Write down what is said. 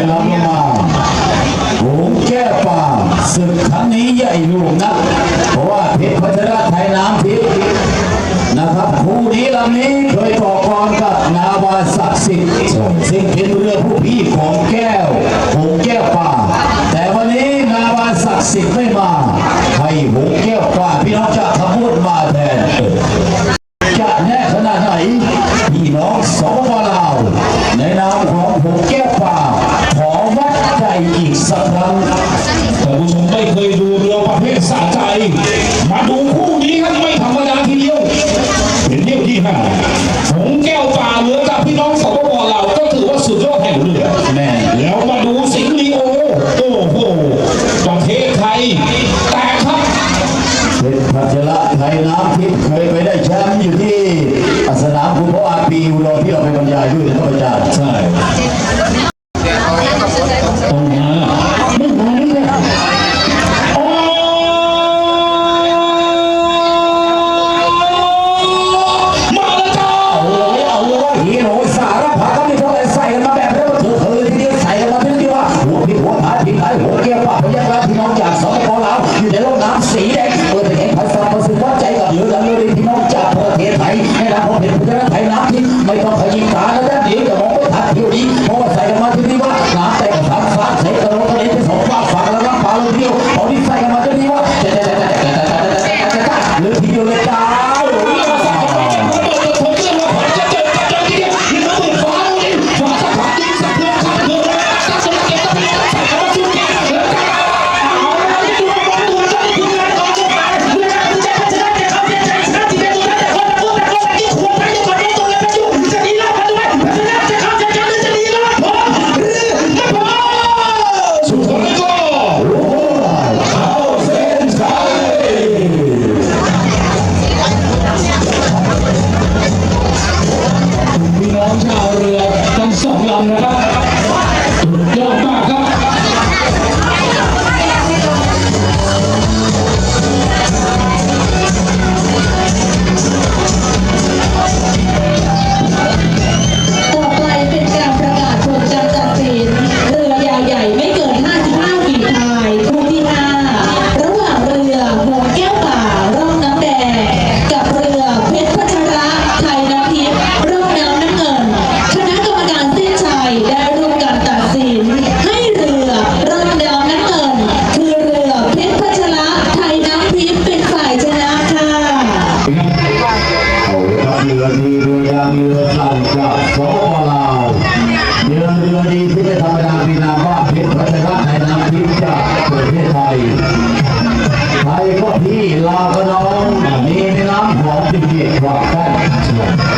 อยลำลงมาหงแก้วป่าศึกครั้งนี้ใหญ่หลวงนักเพราะว่าเพชรพัชรไทยน้ำทิพย์นะครับคู่นี้ลำนี้เคยต่อกรกับนาวาศักดิ์สิทธิ์ซึ่งเป็นเรือผู้พี่ของแก้วหงแก้วป่า แต่วันนี้นาวาศักดิ์สิทธิ์ไม่มาให้หงแก้ มาดูคู่นี้ครับไม่ธรรมดาทีเดียวเป็นเที่ยวที่ห้าหงแก้วป่าเรือกับพี่น้องสปปลาวก็ถือว่าสุดยอดแห่งเรือแม่แล้วมาดูสิงห์ลีโอโอ้โหประเทศไทยแต่ครับเป็นพัชระไทยน้ำทิพย์เคยไปได้แชมป์อยู่ที่สนามคุณพ่ออาปีอุดรที่เราไปบรรยายด้วยท่านอาจารย์ใช่ เที่ยวนี้เพราะว่าใส่กันมาทีนี้ว่าน้ำแต่กับสามฟ้าใส่กระโดดกระเด็นไปสองฟ้าฝั่งแล้วน้ำปลาลงเที่ยวเอาที่ใส่กันมาทีนี้ว่าจะจะจะจะจะจะจะจะเรือทีเดียวเลยจ้า รือยางเรือสั่งจากสปลาวเรือเรือดีที่ได้ธรรมดามีนามว่าเพชรพัชระในนามทิจากประเทศไทยไทยก็พี่ลาวก็น้องมีในน้ำหอมที่เศษกว่ากัน